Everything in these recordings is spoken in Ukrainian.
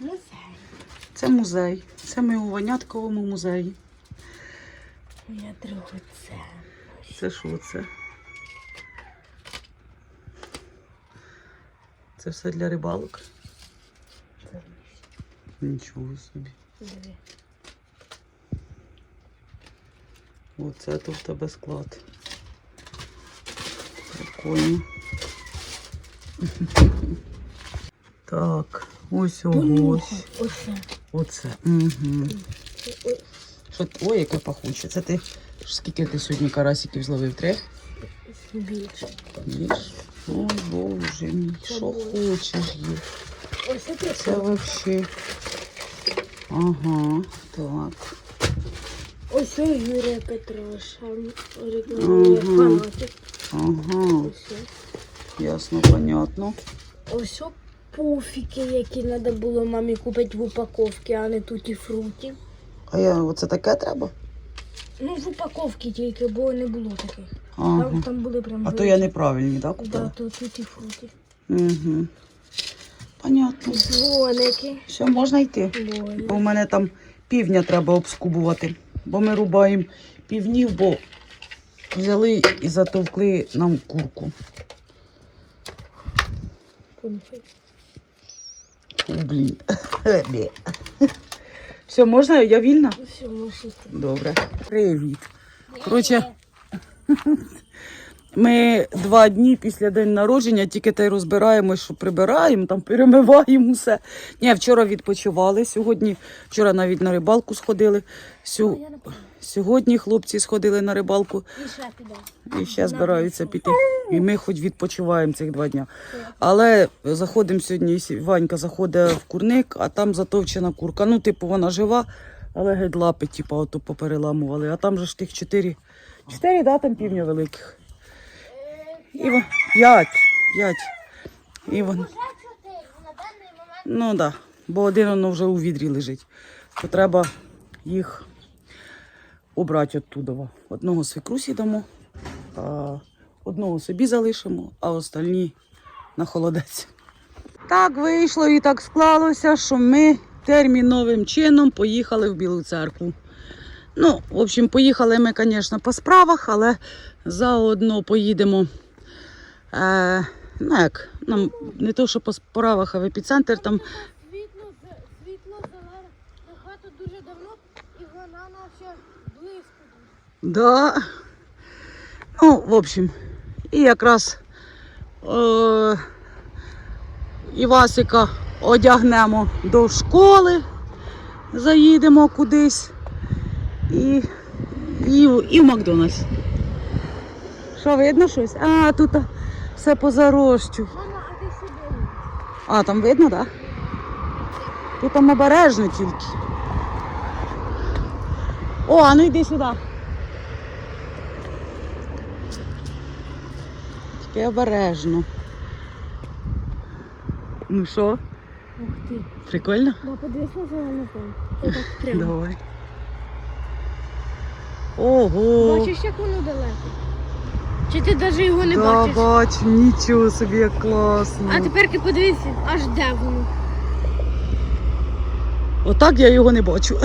Музей. Це музей. Це ми у Ванятковому музеї. Моя це. Це що це? Це все для рибалок. Нічого собі. Диви. Оце тут в тебе склад. Прикольно. Так, ось ось. Понюхай. Оце. Оце. Угу. Ой, Що, ой, яке пахуче. Це ти скільки ти сьогодні карасиків зловив? Три? Більше. Ой, боже мій, що хочеш. Ось це вообще. Ага, так. Ось у Юрія Петроша. Ага. Ага, ясно, понятно. Ось о пуфіки, які треба було мамі купити в упаковці, а не туті фруті. А я оце таке треба? Ну, в упаковці тільки, бо не було таких. Ага. Там, там були прям. А то я неправильні, так, Да, купила? то туті фруті. Угу. Понятно. Дзвоники. Все, можна йти. Дзвоники. Бо в мене там півня треба обскубувати. Бо ми рубаємо півнів, бо взяли і затовкли нам курку. Понюхай. Блін. Все, можна? Я вільна? Все, йти. Добре. Привіт. Коротше, ми два дні після день народження тільки та й розбираємо, що прибираємо, там перемиваємо все. Ні, вчора відпочивали. Сьогодні, вчора навіть на рибалку сходили. Сю- Я не пам'ятаю. Сьогодні хлопці сходили на рибалку І ще збираються піти. І ми хоч відпочиваємо цих два дня. Але заходимо сьогодні, Ванька заходить в курник, а там затовчена курка. Ну, типу, вона жива, але геть лапи, типу, ото попереламували. А там же ж тих чотири. Чотири, да, там півня великих. І вон- п'ять. П'ять. І вон. Ну так, да, бо один воно вже у відрі лежить. То треба їх обрати оттуда. Одного свекрусі дамо, одного собі залишимо, а остальні на холодець. Так вийшло і так склалося, що ми терміновим чином поїхали в Білу церкву. Ну, в общем, поїхали ми, звісно, по справах, але заодно поїдемо. Е, ну як, нам не то, що по справах, а в епіцентр там Світло, з- світло зелене на хату дуже давно, і вона наче близько. Да. Ну, в общем, і якраз е, Івасика одягнемо до школи, заїдемо кудись і, і, в- і в Макдональдс. Що, видно щось? А, тут все позарощу. А. А, там видно, так? Да? Тут там обережно тільки. О, а ну йди сюди. Тільки обережно. Ну що, Ух ти. прикольно? Да, подивись на зелену прямо. Давай. Ого! Бачиш, як воно далеко? Чи ти навіть його не да, бачиш? бачу, нічого собі, як класно. А тепер ти подивися, аж де воно. Отак я його не бачу.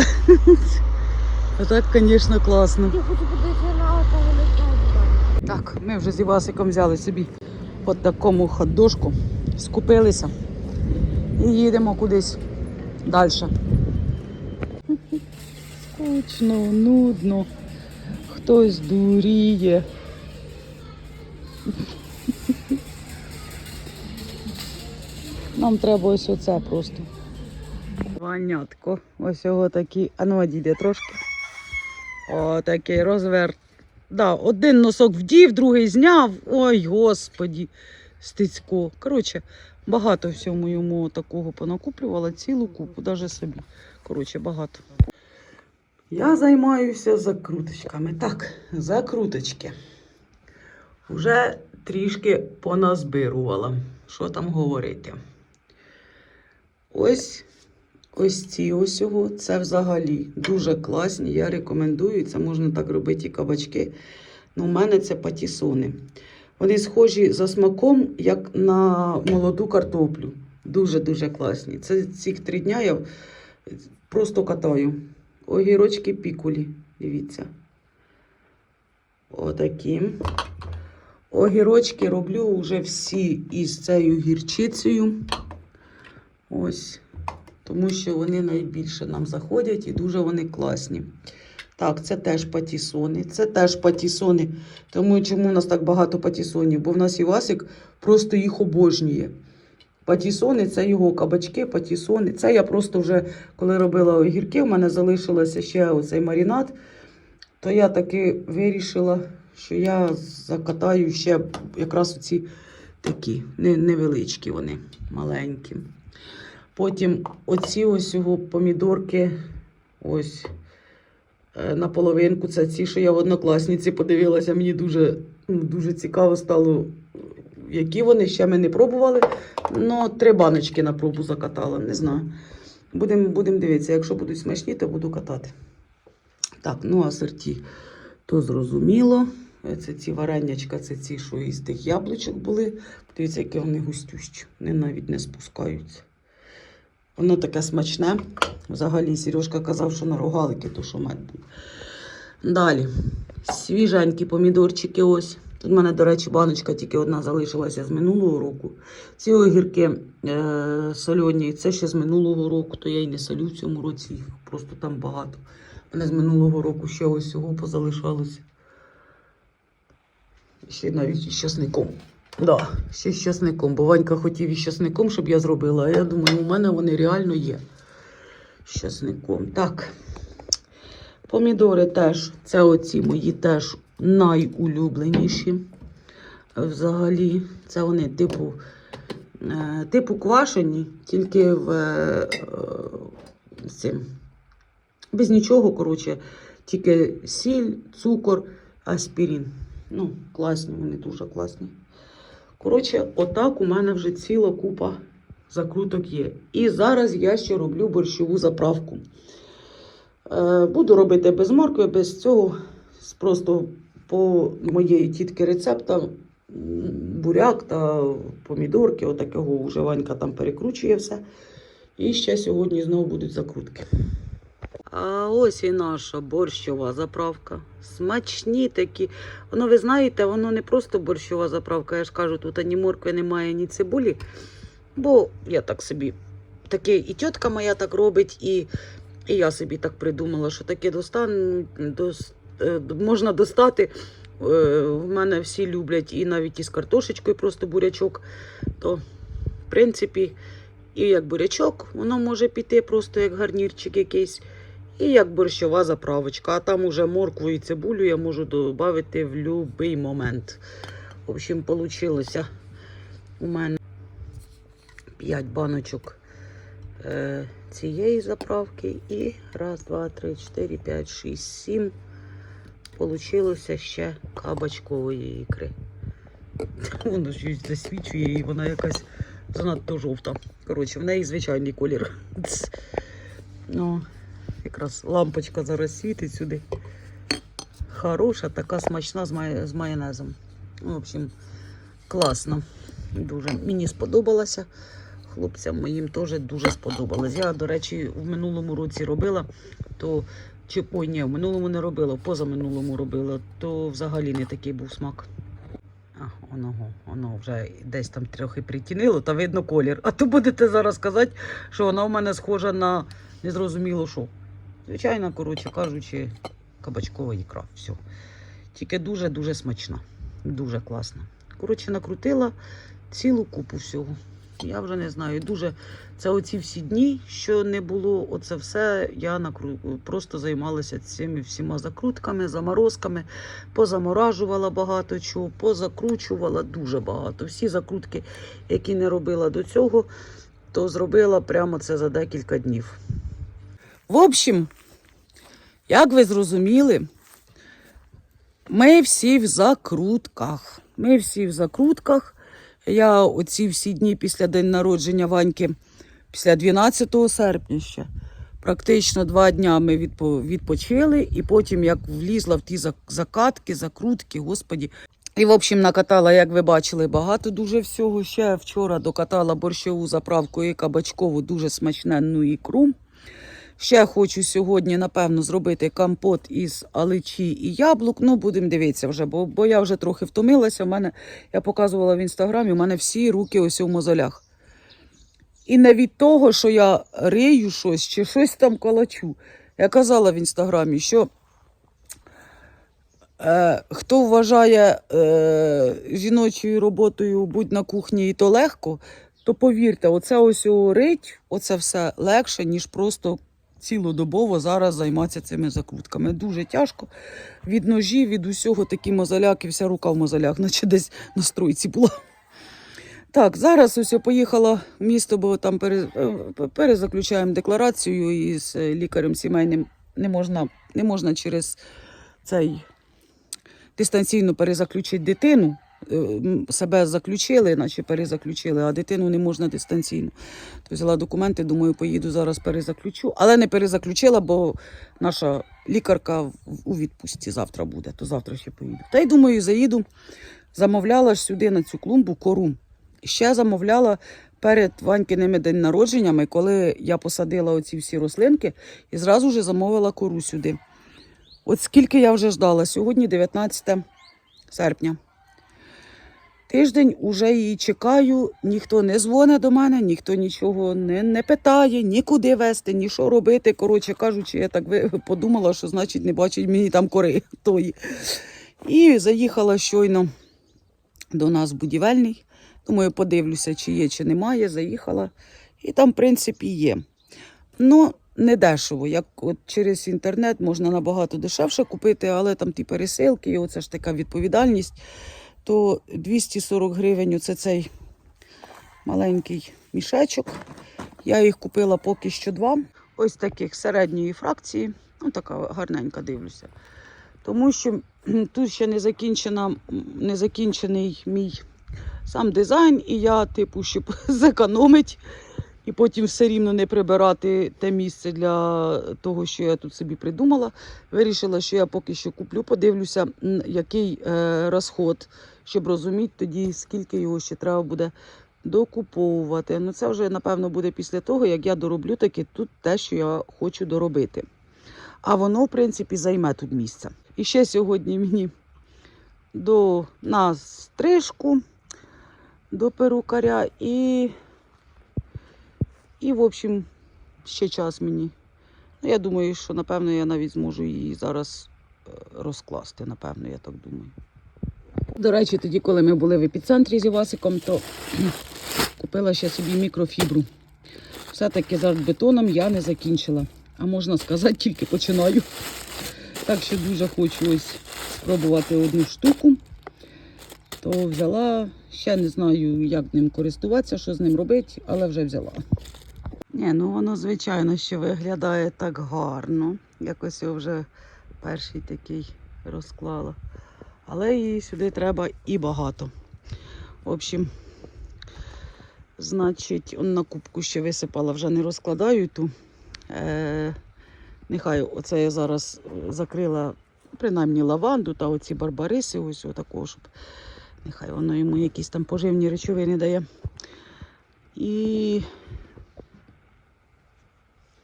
Отак, звісно, класно. Я хочу подивитися. Так, ми вже з Івасиком взяли собі от такому ходошку, скупилися і їдемо кудись далі. Скучно, нудно, хтось дуріє. Нам треба ось оце просто. Ванятко. Ось його такі. А ну одійде трошки. О, такий розверт. Да, один носок вдів, другий зняв. Ой, господі, стицько. Коротше, багато всьому йому такого понакуплювала, цілу купу, навіть собі. Коротше, багато. Я займаюся закруточками. Так, закруточки. Уже трішки поназбирувала. Що там говорити? Ось ось ці ось його. Це взагалі дуже класні. Я рекомендую. Це можна так робити і кабачки. Ну, у мене це патісони. Вони схожі за смаком, як на молоду картоплю. Дуже-дуже класні. Це цих три дня я просто катаю. Огірочки пікулі. Дивіться. Отакі. Огірочки роблю вже всі із цією гірчицею. Ось. Тому що вони найбільше нам заходять і дуже вони класні. Так, це теж патісони. Це теж патісони. Тому чому у нас так багато патісонів? Бо в нас Івасик просто їх обожнює. Патісони це його кабачки, патісони. Це я просто вже, коли робила огірки, в мене залишилося ще оцей маринад, то я таки вирішила, що я закатаю ще якраз оці такі невеличкі вони, маленькі. Потім оці ось його помідорки, ось е, на половинку. Це ці, що я в однокласниці подивилася. Мені дуже, ну, дуже цікаво стало, які вони ще ми не пробували. Ну, три баночки на пробу закатала, не знаю. Будемо будем дивитися, якщо будуть смачні, то буду катати. Так, ну а то зрозуміло. Це ці варенячка, це ці, що із тих яблучок були. Дивіться, які вони густющі. Вони навіть не спускаються. Воно таке смачне. Взагалі, Сережка казав, що на рогалики, то що мед буде. Далі. Свіженькі помідорчики ось. Тут в мене, до речі, баночка тільки одна залишилася з минулого року. Ці огірки е- сольоні, це ще з минулого року, то я й не солю в цьому році, їх просто там багато. У мене з минулого року ще ось цього позалишалося. Ще навіть із часником. Да, ще з часником. Бо Ванька хотів із часником, щоб я зробила. А я думаю, у мене вони реально є. З часником. Так. Помідори теж. Це оці мої теж найулюбленіші. Взагалі, це вони типу, е, типу квашені, тільки в е, цим. Без нічого, коротше, тільки сіль, цукор, аспірин. Ну, класні, вони дуже класні. Коротше, отак у мене вже ціла купа закруток є. І зараз я ще роблю борщову заправку. Е, буду робити без моркви, без цього. Просто по моєї тітки рецепта буряк та помідорки, отакого Ванька там перекручує все. І ще сьогодні знову будуть закрутки. А ось і наша борщова заправка. Смачні такі. Воно, ви знаєте, воно не просто борщова заправка. Я ж кажу, тут ані моркви немає, ні цибулі. Бо я так собі, таке і тітка моя так робить, і, і я собі так придумала, що таке достан, дос, е, можна достати. Е, В мене всі люблять і навіть із картошечкою просто бурячок. То, в принципі, і як бурячок, воно може піти просто як гарнірчик якийсь. І як борщова заправочка. А там уже моркву і цибулю я можу додати в будь-який момент. В общем, вийшло у мене 5 баночок е, цієї заправки. І раз, два, три, чотири, п'ять, шість, сім. Получилося ще кабачкової ікри. Воно щось засвічує і вона якась занадто жовта. Коротше, в неї звичайний колір. Ну, якраз лампочка зараз світить сюди. Хороша, така смачна з, май... з майонезом. В общем, класно. Дуже. Мені сподобалося. Хлопцям моїм теж дуже сподобалось. Я, до речі, в минулому році робила, то чи ой, ні, в минулому не робила, позаминулому робила, то взагалі не такий був смак. А, воно, воно вже десь там трохи притінило, та видно колір. А то будете зараз казати, що вона в мене схожа на незрозуміло що. Звичайно, коротше кажучи, кабачкова ікра. Все. Тільки дуже-дуже смачна. Дуже класна. Коротше, накрутила цілу купу всього. Я вже не знаю. Дуже це оці всі дні, що не було, оце все. Я накру... просто займалася цими всіма закрутками, заморозками, позаморажувала багато чого, позакручувала дуже багато. Всі закрутки, які не робила до цього, то зробила прямо це за декілька днів. В общем, як ви зрозуміли, ми всі в закрутках. Ми всі в закрутках. Я оці всі дні після день народження Ваньки, після 12 серпня ще, практично два дня ми відпо- відпочили, і потім як влізла в ті закатки, закрутки, господі. І, в общем, накатала, як ви бачили, багато дуже всього. Ще вчора докатала борщову заправку і кабачкову дуже смачненну ікру. Ще хочу сьогодні, напевно, зробити компот із аличі і яблук. Ну, будемо дивитися вже, бо, бо я вже трохи втомилася. У мене, я показувала в інстаграмі, у мене всі руки ось у мозолях. І не від того, що я рию щось чи щось там колочу. Я казала в інстаграмі, що е, хто вважає е, жіночою роботою будь на кухні і то легко, то повірте, оце ось рить, оце все легше, ніж просто цілодобово зараз займатися цими закрутками. Дуже тяжко. Від ножів, від усього такі мозоляки, вся рука в мозолях, наче десь на стройці була. Так, зараз ось я поїхала в місто, бо там е, перезаключаємо декларацію із е, лікарем сімейним. Не можна, не можна через цей дистанційно перезаключити дитину. Е, Себе заключили, наче перезаключили, а дитину не можна дистанційно. То взяла документи, думаю, поїду зараз перезаключу. Але не перезаключила, бо наша лікарка у відпустці завтра буде, то завтра ще поїду. Та й думаю, заїду. Замовляла ж сюди на цю клумбу кору. Ще замовляла перед Ванькиними день народженнями, коли я посадила оці всі рослинки, і зразу ж замовила кору сюди. От скільки я вже ждала. Сьогодні 19 серпня. Тиждень уже її чекаю, ніхто не дзвонить до мене, ніхто нічого не, не питає, нікуди вести, ні що робити. Коротше кажучи, я так подумала, що значить не бачить мені там кори тої. І заїхала щойно до нас будівельний. Думаю, подивлюся, чи є, чи немає. Заїхала. І там, в принципі, є. Ну, не дешево. Як от через інтернет можна набагато дешевше купити, але там ті пересилки, і оце ж така відповідальність. То 240 гривень оце цей маленький мішечок. Я їх купила поки що два. Ось таких середньої фракції. Ну, така гарненька дивлюся. Тому що тут ще не, закінчена, не закінчений мій сам дизайн, і я, типу, щоб зекономити і потім все рівно не прибирати те місце для того, що я тут собі придумала. Вирішила, що я поки що куплю, подивлюся, який е, розход, щоб розуміти тоді, скільки його ще треба буде докуповувати. Ну, це вже, напевно, буде після того, як я дороблю таки тут те, що я хочу доробити. А воно, в принципі, займе тут місце. І ще сьогодні мені до на стрижку, до перукаря і, і в общем, ще час мені. Ну, я думаю, що напевно я навіть зможу її зараз е, розкласти, напевно, я так думаю. До речі, тоді, коли ми були в епіцентрі з Івасиком, то купила ще собі мікрофібру. Все-таки з бетоном я не закінчила. А можна сказати, тільки починаю. Так що дуже хочу ось спробувати одну штуку. То взяла, ще не знаю, як ним користуватися, що з ним робити, але вже взяла. Ні, ну воно, звичайно, ще виглядає так гарно. Якось його вже перший такий розклала. Але її сюди треба і багато. В общем, значить, на кубку ще висипала, вже не розкладаю ту. Е, нехай оце я зараз е, закрила принаймні лаванду та оці барбариси, ось отакого, щоб нехай воно йому якісь там поживні речовини дає. І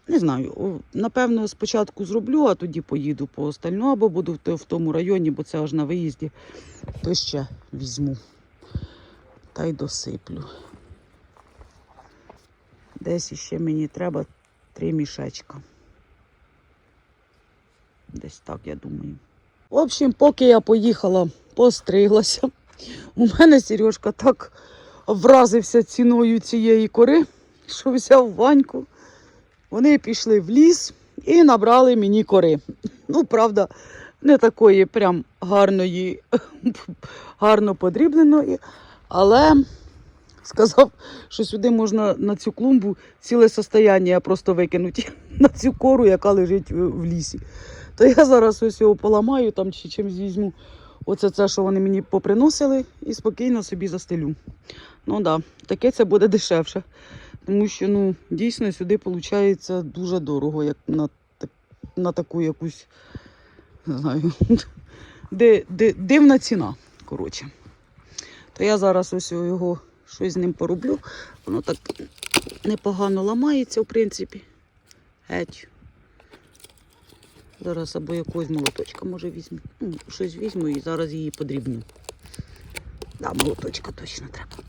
не знаю, напевно, спочатку зроблю, а тоді поїду по остальну, або буду в тому районі, бо це аж на виїзді, то ще візьму та й досиплю. Десь іще мені треба три мішечка. Десь так, я думаю. В общем, поки я поїхала, постриглася, у мене Сережка так вразився ціною цієї кори, що взяв ваньку. Вони пішли в ліс і набрали мені кори. Ну, правда, не такої прям гарної, гарно подрібленої, але сказав, що сюди можна на цю клумбу ціле состояння просто викинути на цю кору, яка лежить в лісі. То я зараз ось його поламаю там чи чимось візьму. Оце це, що вони мені поприносили, і спокійно собі застелю. Ну так, да, таке це буде дешевше. Тому що ну, дійсно сюди виходить дуже дорого, як на, на таку якусь, не знаю, ди, ди, дивна ціна. коротше. То я зараз ось його щось з ним пороблю. Воно так непогано ламається, в принципі. Геть. Зараз або якогось молоточка може візьму. Ну, щось візьму і зараз її подрібню. Да, молоточка точно треба.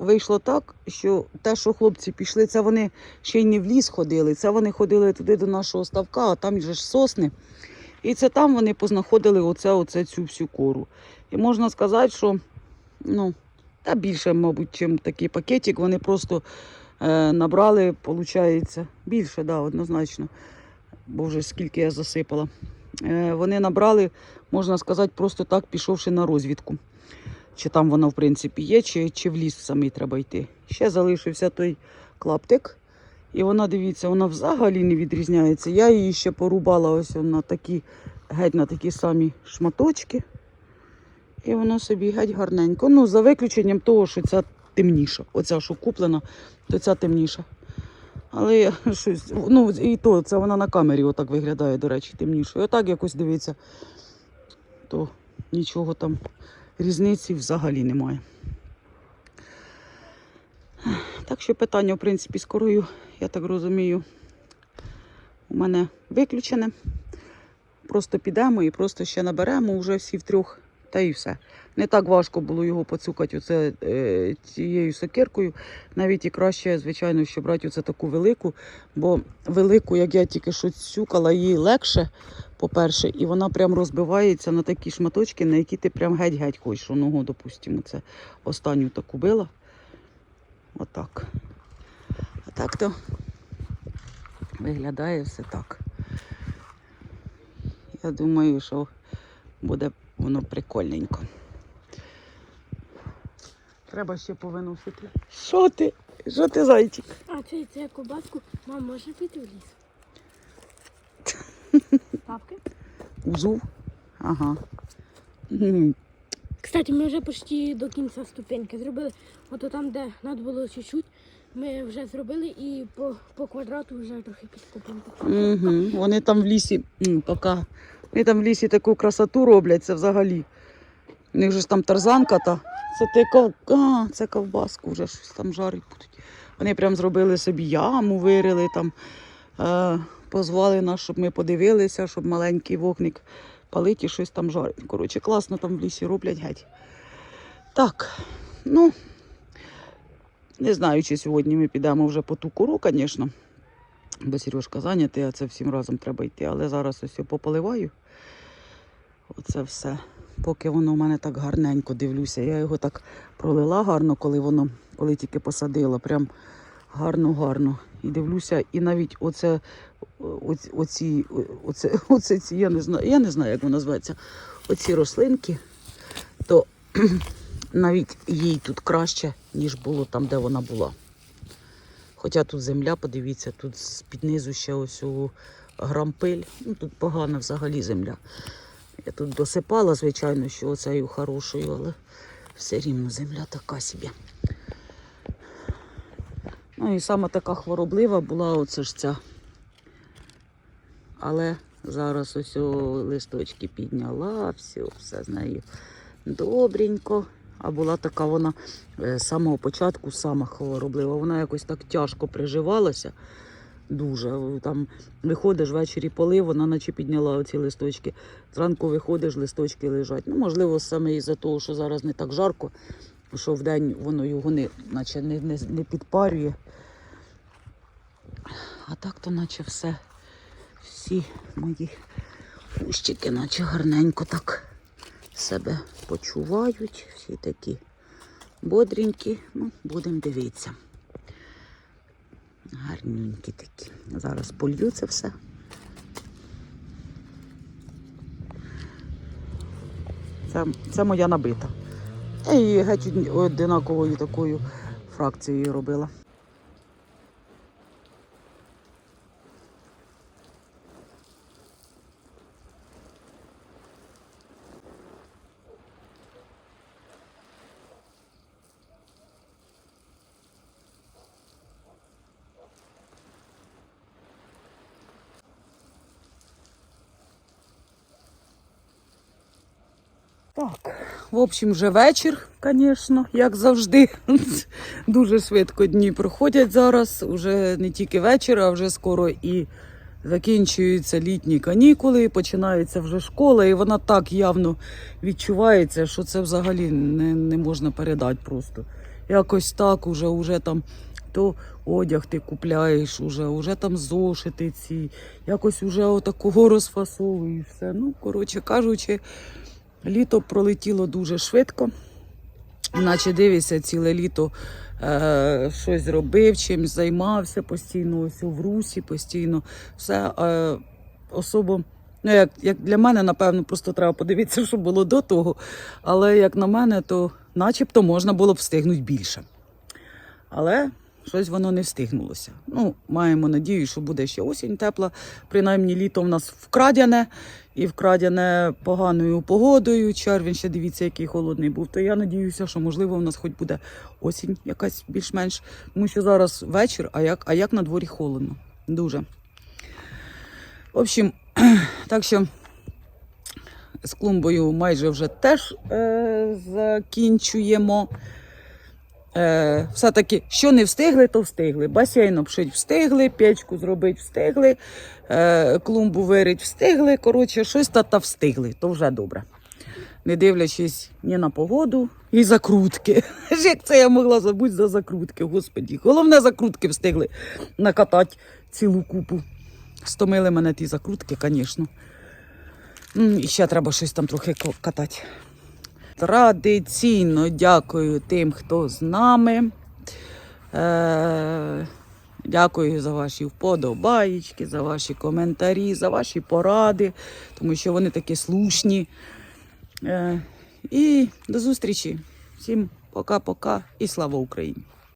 Вийшло так, що те, що хлопці пішли, це вони ще й не в ліс ходили. Це вони ходили туди до нашого ставка, а там же ж сосни. І це там вони познаходили оце, оце цю всю кору. І можна сказати, що ну, та більше, мабуть, чим такий пакетик, вони просто е, набрали, виходить, більше, да, однозначно. Бо вже скільки я засипала. Е, вони набрали, можна сказати, просто так, пішовши на розвідку. Чи там вона, в принципі, є, чи, чи в ліс самий треба йти. Ще залишився той клаптик. І вона, дивіться, вона взагалі не відрізняється. Я її ще порубала ось на такі, геть на такі самі шматочки. І воно собі геть гарненько. Ну, за виключенням того, що ця темніша. Оця, що куплена, то ця темніша. Але щось, ну і то, це вона на камері отак виглядає, до речі, темнішою. Отак якось дивиться, то нічого там різниці взагалі немає. Так що питання, в принципі, з корою, я так розумію, у мене виключене. Просто підемо і просто ще наберемо вже всі втрьох, та і все. Не так важко було його поцукати оце, е, цією сокиркою. Навіть і краще, звичайно, що брати оце таку велику, бо велику, як я тільки що цюкала, їй легше, по-перше, і вона прям розбивається на такі шматочки, на які ти прям геть-геть хочеш. Ногу, допустимо, це останню таку била. Отак. А так то виглядає все так. Я думаю, що буде воно прикольненько. Треба ще повиносити. Що ти? Що ти, зайчик? А це, це кобаску. Мам, можна піти в ліс? Папки? Узув? Ага. Кстати, ми вже почти до кінця ступеньки зробили. Ото там, де треба було чуть-чуть, ми вже зробили і по, по квадрату вже трохи підкопали. Угу. Вони там в лісі, м, пока. Вони там в лісі таку красоту роблять, це взагалі. У них же ж там тарзанка та. Це ти ков... а, це ковбаску вже щось там жарить будуть. Вони прям зробили собі яму, вирили там, е, позвали нас, щоб ми подивилися, щоб маленький вогник палить і щось там жарить. Коротше, класно там в лісі роблять геть. Так, ну, не знаю, чи сьогодні ми підемо вже по ту кору, звісно. Бо Сережка зайнятий, а це всім разом треба йти. Але зараз ось я пополиваю. Оце все. Поки воно в мене так гарненько дивлюся. Я його так пролила гарно, коли воно, коли тільки посадила. Прям гарно-гарно. І дивлюся, і навіть оце, оці, оці, оце, оце ці, я не знаю, я не знаю, як воно називається. Оці рослинки, то навіть їй тут краще, ніж було там, де вона була. Хоча тут земля, подивіться, тут з-під низу ще ось у грампиль. Ну, тут погана взагалі земля. Я тут досипала, звичайно, що оцею хорошою, але все рівно земля така собі. Ну і саме така хвороблива була оце ж ця. Але зараз ось листочки підняла, все, все з нею добренько. А була така вона е, з самого початку сама хвороблива. Вона якось так тяжко приживалася. Дуже. Там виходиш ввечері полив, вона наче підняла оці листочки. Зранку виходиш, листочки лежать. Ну, можливо, саме із-за того, що зараз не так жарко, що вдень воно його не, наче не, не, не підпарює. А так то наче все, всі мої кущики, наче гарненько так себе почувають. Всі такі бодренькі. Ну, будемо дивитися. Гарненькі такі. Зараз полью це все. Це, це моя набита. Її геть одинаковою такою фракцією робила. Так, в общем, вже вечір, звісно, як завжди. Дуже швидко дні проходять зараз. Уже не тільки вечір, а вже скоро і закінчуються літні канікули, починається вже школа, і вона так явно відчувається, що це взагалі не, не можна передати просто. Якось так уже, уже там то одяг ти купляєш, уже, уже там зошити ці, якось уже отакого розфасовуєш все. Ну, коротше кажучи. Літо пролетіло дуже швидко, наче дивишся, ціле літо е, щось робив, чимось займався постійно, ось в русі, постійно все е, особо. Ну, як, як для мене, напевно, просто треба подивитися, що було до того. Але як на мене, то начебто можна було б встигнути більше. Але щось воно не встигнулося. Ну, маємо надію, що буде ще осінь тепла. Принаймні літо в нас вкрадяне і вкрадяне поганою погодою. Червень ще дивіться, який холодний був. То я надіюся, що можливо в нас хоч буде осінь якась більш-менш. Тому що зараз вечір, а як, а як на дворі холодно. Дуже. В общем, так що з клумбою майже вже теж е, закінчуємо. Е, все-таки, що не встигли, то встигли. Басейн обшить встигли, печку зробити встигли, е, клумбу вирить встигли. Коротше, щось та та встигли, то вже добре. Не дивлячись ні на погоду і закрутки. Як це я могла забути за закрутки, господі. Головне, закрутки встигли накатати цілу купу. Стомили мене ті закрутки, звісно. І ще треба щось там трохи катати. Традиційно дякую тим, хто з нами. Е, дякую за ваші вподобаєчки, за ваші коментарі, за ваші поради, тому що вони такі слушні. Е, і до зустрічі. Всім пока-пока і слава Україні!